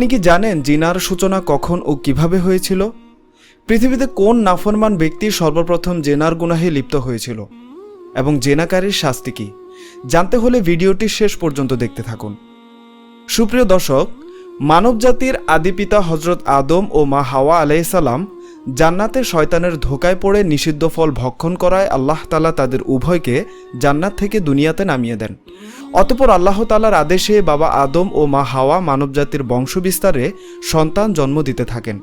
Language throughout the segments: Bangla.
আপনি কি জানেন জিনার সূচনা কখন ও কীভাবে হয়েছিল? পৃথিবীতে কোন নাফরমান ব্যক্তি সর্বপ্রথম জেনার গুনাহে লিপ্ত হয়েছিল? এবং জেনাকারীর শাস্তি কি? জানতে হলে ভিডিওটি শেষ পর্যন্ত দেখতে থাকুন। সুপ্রিয় দর্শক, মানবজাতির আদিপিতা হজরত আদম ও মা হাওয়া আলাইসাল্লাম জান্নাতে শয়তানের ধোকায় পড়ে নিষিদ্ধ ফল ভক্ষণ করায় আল্লাহ তালা তাদের উভয়কে জান্নাত থেকে দুনিয়াতে নামিয়ে দেন। অতপর আল্লাহ তালার আদেশে বাবা আদম ও মা হাওয়া মানবজাতির বংশবিস্তারে সন্তান জন্ম দিতে থাকেন।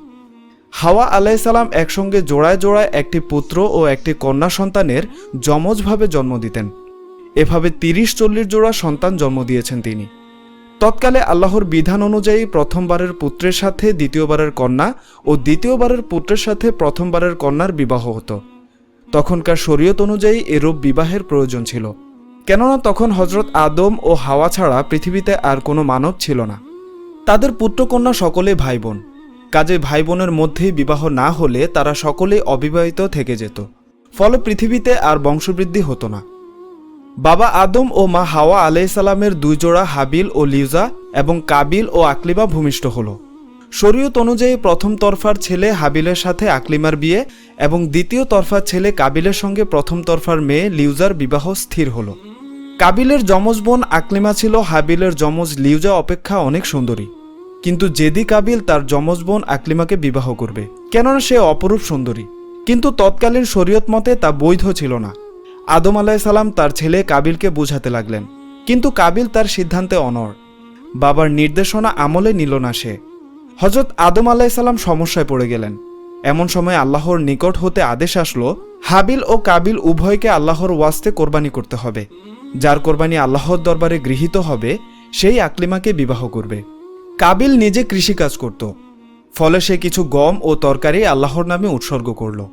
হাওয়া আলাইসাল্লাম একসঙ্গে জোড়ায় জোড়ায় একটি পুত্র ও একটি কন্যা সন্তানের যমজভাবে জন্ম দিতেন। এভাবে তিরিশ চল্লিশ জোড়া সন্তান জন্ম দিয়েছেন তিনি। তৎকালে আল্লাহর বিধান অনুযায়ী প্রথমবারের পুত্রের সাথে দ্বিতীয়বারের কন্যা ও দ্বিতীয়বারের পুত্রের সাথে প্রথমবারের কন্যার বিবাহ হতো। তখনকার শরীয়ত অনুযায়ী এরূপ বিবাহের প্রয়োজন ছিল। কেননা তখন হজরত আদম ও হাওয়া ছাড়া পৃথিবীতে আর কোনো মানব ছিল না। তাদের পুত্রকন্যা সকলে ভাই বোন কাজে ভাই বোনের মধ্যেই বিবাহ না হলে তারা সকলেই অবিবাহিত থেকে যেত। ফলে পৃথিবীতে আর বংশবৃদ্ধি হতো না। বাবা আদম ও মা হাওয়া আলাইসালামের দুই জোড়া হাবিল ও লিউজা এবং কাবিল ও আকলিমা ভূমিষ্ঠ হল। শরীয়ত অনুযায়ী প্রথম তরফার ছেলে হাবিলের সাথে আকলিমার বিয়ে এবং দ্বিতীয় তরফার ছেলে কাবিলের সঙ্গে প্রথম তরফার মেয়ে লিউজার বিবাহ স্থির হল। কাবিলের যমজ বোন আকলিমা ছিল, হাবিলের যমজ লিউজা অপেক্ষা অনেক সুন্দরী। কিন্তু জেদি কাবিল তার যমজ বোন আকলিমাকে বিবাহ করবে, কেননা সে অপরূপ সুন্দরী। কিন্তু তৎকালীন শরীয়ত মতে তা বৈধ ছিল না। আদম আলাইসাল্লাম তার ছেলে কাবিলকে বুঝাতে লাগলেন। কিন্তু কাবিল তার সিদ্ধান্তে অনড়। বাবার নির্দেশনা আমলে নিল না সে। হজরত আদম আলাইসাল্লাম সমস্যায় পড়ে গেলেন। এমন সময় আল্লাহর নিকট হতে আদেশ আসলো, হাবিল ও কাবিল উভয়কে আল্লাহর ওয়াস্তে কোরবানি করতে হবে। যার কোরবানি আল্লাহর দরবারে গৃহীত হবে, সেই আকলিমাকে বিবাহ করবে। কাবিল নিজে কৃষিকাজ করত। ফলে সে কিছু গম ও তরকারি আল্লাহর নামে উৎসর্গ করল।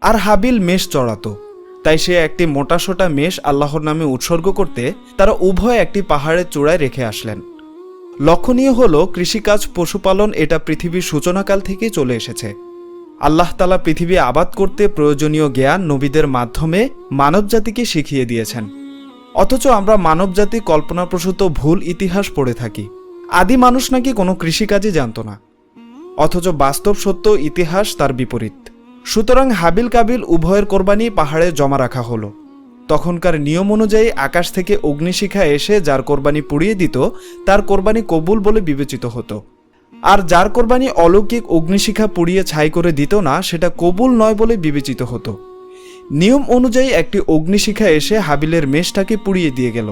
আর হাবিল মেষ চড়াতো। তাই সে একটি মোটাসোটা মেষ আল্লাহর নামে উৎসর্গ করতে তারা উভয় একটি পাহাড়ের চূড়ায় রেখে আসলেন। লক্ষণীয় হল, কৃষিকাজ, পশুপালন এটা পৃথিবীর সূচনাকাল থেকেই চলে এসেছে। আল্লাহ তালা পৃথিবী আবাদ করতে প্রয়োজনীয় জ্ঞান নবীদের মাধ্যমে মানবজাতিকে শিখিয়ে দিয়েছেন। অথচ আমরা মানবজাতি কল্পনাপ্রসূত ভুল ইতিহাস পড়ে থাকি। আদি মানুষ নাকি কোনো কৃষিকাজই জানত না। অথচ বাস্তব সত্য ইতিহাস তার বিপরীত। সুতরাং হাবিল কাবিল উভয়ের কোরবানি পাহাড়ে জমা রাখা হলো। তখনকার নিয়ম অনুযায়ী আকাশ থেকে অগ্নিশিখা এসে যার কোরবানি পুড়িয়ে দিত, তার কোরবানি কবুল বলে বিবেচিত হতো। আর যার কোরবানি অলৌকিক অগ্নিশিখা পুড়িয়ে ছাই করে দিত না, সেটা কবুল নয় বলে বিবেচিত হতো। নিয়ম অনুযায়ী একটি অগ্নিশিখা এসে হাবিলের মেষটাকে পুড়িয়ে দিয়ে গেল,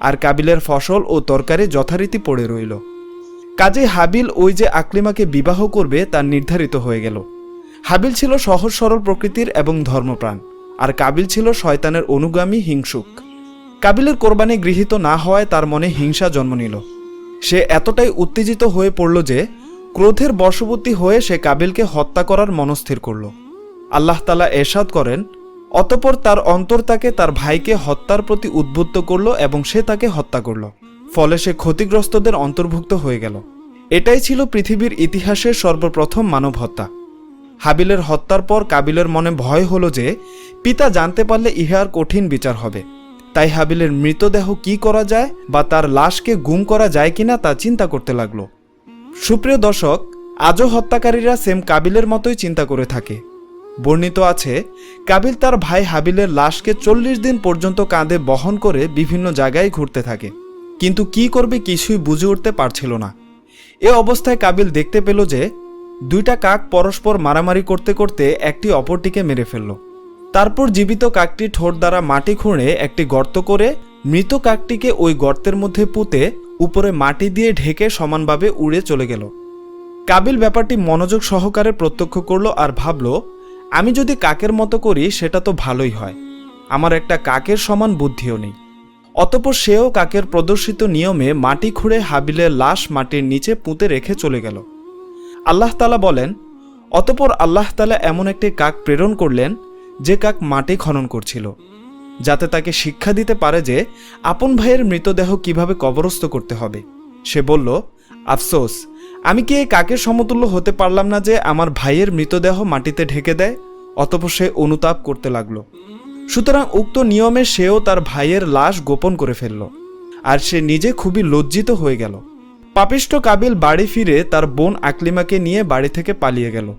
আর কাবিলের ফসল ও তরকারি যথারীতি পড়ে রইল। কাজে হাবিল ওই যে আকলিমাকে বিবাহ করবে, তা নির্ধারিত হয়ে গেল। হাবিল ছিল সহজ সরল প্রকৃতির এবং ধর্মপ্রাণ, আর কাবিল ছিল শয়তানের অনুগামী হিংসুক। কাবিলের কোরবানি গৃহীত না হওয়ায় তার মনে হিংসা জন্ম নিল। সে এতটাই উত্তেজিত হয়ে পড়ল যে, ক্রোধের বশবর্তী হয়ে সে কাবিলকে হত্যা করার মনস্থির করল। আল্লাহ তালা এরশাদ করেন, অতপর তার অন্তর তাকে তার ভাইকে হত্যার প্রতি উদ্বুদ্ধ করল এবং সে তাকে হত্যা করল। ফলে সে ক্ষতিগ্রস্তদের অন্তর্ভুক্ত হয়ে গেল। এটাই ছিল পৃথিবীর ইতিহাসের সর্বপ্রথম মানব হত্যা হাবিলের হত্যার পর কাবিলের মনে ভয় হলো যে পিতা জানতে পারলে ইহার কঠিন বিচার হবে। তাই হাবিলের মৃতদেহ কি করা যায় বা তার লাশকে গুম করা যায় কিনা তা চিন্তা করতে লাগল। সুপ্রিয় দর্শক, আজও হত্যাকারীরা সেম কাবিলের মতোই চিন্তা করে থাকে। বর্ণিত আছে, কাবিল তার ভাই হাবিলের লাশকে চল্লিশ দিন পর্যন্ত কাঁধে বহন করে বিভিন্ন জায়গায় ঘুরতে থাকে। কিন্তু কি করবে কিছুই বুঝে উঠতে পারছিল না। এ অবস্থায় কাবিল দেখতে পেল যে দুইটা কাক পরস্পর মারামারি করতে করতে একটি অপরটিকে মেরে ফেলল। তারপর জীবিত কাকটি ঠোঁট দ্বারা মাটি খুঁড়ে একটি গর্ত করে মৃত কাকটিকে ওই গর্তের মধ্যে পুঁতে উপরে মাটি দিয়ে ঢেকে সমানভাবে উড়ে চলে গেল। কাবিল ব্যাপারটি মনোযোগ সহকারে প্রত্যক্ষ করল আর ভাবল, আমি যদি কাকের মতো করি, সেটা তো ভালোই হয়। আমার একটা কাকের সমান বুদ্ধিও নেই। অতপর সেও কাকের প্রদর্শিত নিয়মে মাটি খুঁড়ে হাবিলের লাশ মাটির নিচে পুঁতে রেখে চলে গেল। আল্লাহ তালা বলেন, অতপর আল্লাহ তালা এমন একটি কাক প্রেরণ করলেন, যে কাক মাটি খনন করছিল, যাতে তাকে শিক্ষা দিতে পারে যে আপন ভাইয়ের মৃতদেহ কীভাবে কবরস্থ করতে হবে। সে বলল, আফসোস, আমি কি এই কাকের সমতুল্য হতে পারলাম না যে আমার ভাইয়ের মৃতদেহ মাটিতে ঢেকে দেয়, অতপর সে অনুতাপ করতে লাগল। সুতরাং উক্ত নিয়মে সেও তার ভাইয়ের লাশ গোপন করে ফেলল, আর সে নিজে খুবই লজ্জিত হয়ে গেল। পাপিষ্ট কাবিল বাড়ি ফিরে তার বোন আকলিমাকে নিয়ে বাড়ি থেকে পালিয়ে গেল।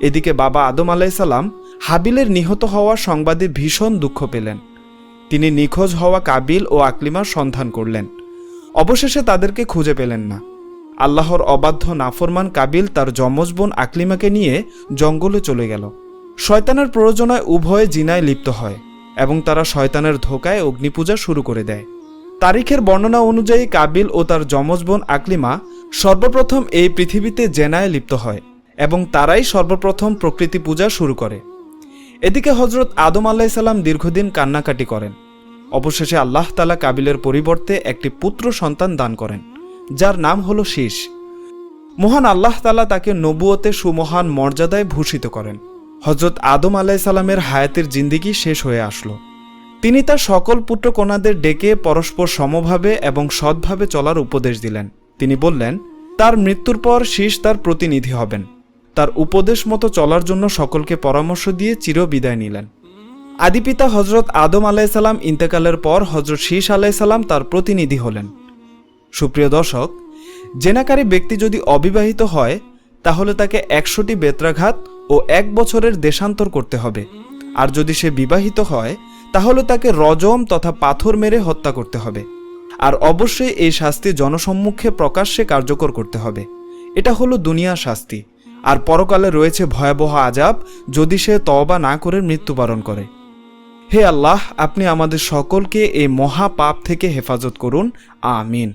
এদিকে বাবা আদম আলাইসাল্লাম হাবিলের নিহত হওয়া সংবাদে ভীষণ দুঃখ পেলেন। তিনি নিখোঁজ হওয়া কাবিল ও আকলিমার সন্ধান করলেন। অবশেষে তাদেরকে খুঁজে পেলেন না। আল্লাহর অবাধ্য নাফরমান কাবিল তার যমজ বোন আকলিমাকে নিয়ে জঙ্গলে চলে গেল। শয়তানের প্রয়োজনায় উভয়ে জিনায় লিপ্ত হয় এবং তারা শয়তানের ধোকায় অগ্নিপূজা শুরু করে দেয়। তারিখের বর্ণনা অনুযায়ী কাবিল ও তার যমজ বোন আকলিমা সর্বপ্রথম এই পৃথিবীতে জেনায় লিপ্ত হয় এবং তারাই সর্বপ্রথম প্রকৃতি পূজা শুরু করে। এদিকে হজরত আদম আলাইসাল্লাম দীর্ঘদিন কান্নাকাটি করেন। অবশেষে আল্লাহ তালা কাবিলের পরিবর্তে একটি পুত্র সন্তান দান করেন, যার নাম হল শীষ মহান আল্লাহ তালা তাকে নবুয়তে সুমহান মর্যাদায় ভূষিত করেন। হজরত আদম আলাইসাল্লামের হায়াতের জিন্দিগি শেষ হয়ে আসলো। তিনি তার সকল পুত্রকন্যাদের ডেকে পরস্পর সমভাবে এবং সৎভাবে চলার উপদেশ দিলেন। তিনি বললেন, তার মৃত্যুর পর শীষ তার প্রতিনিধি হবেন। তার উপদেশ মতো চলার জন্য সকলকে পরামর্শ দিয়ে চিরবিদায় নিলেন। আদিপিতা হজরত আদম আলাইসাল্লাম ইন্তেকালের পর হজরত শীষ আলাইসাল্লাম তার প্রতিনিধি হলেন। সুপ্রিয় দর্শক, জেনাকারী ব্যক্তি যদি অবিবাহিত হয়, তাহলে তাকে একশোটি বেত্রাঘাত ও এক বছরের দেশান্তর করতে হবে। আর যদি সে বিবাহিত হয় তাহলে তাকে রজম তথা পাথর মেরে হত্যা করতে হবে। আর অবশ্যই এই শাস্তি জনসম্মুখে প্রকাশ্যে কার্যকর করতে হবে। এটা হলো দুনিয়া শাস্তি। আর পরকালে রয়েছে ভয়াবহ আজাব যদি সে তওবা না করে মৃত্যুবরণ করে। হে আল্লাহ, আপনি আমাদের সকলকে এই মহা পাপ থেকে হেফাজত করুন। আমিন।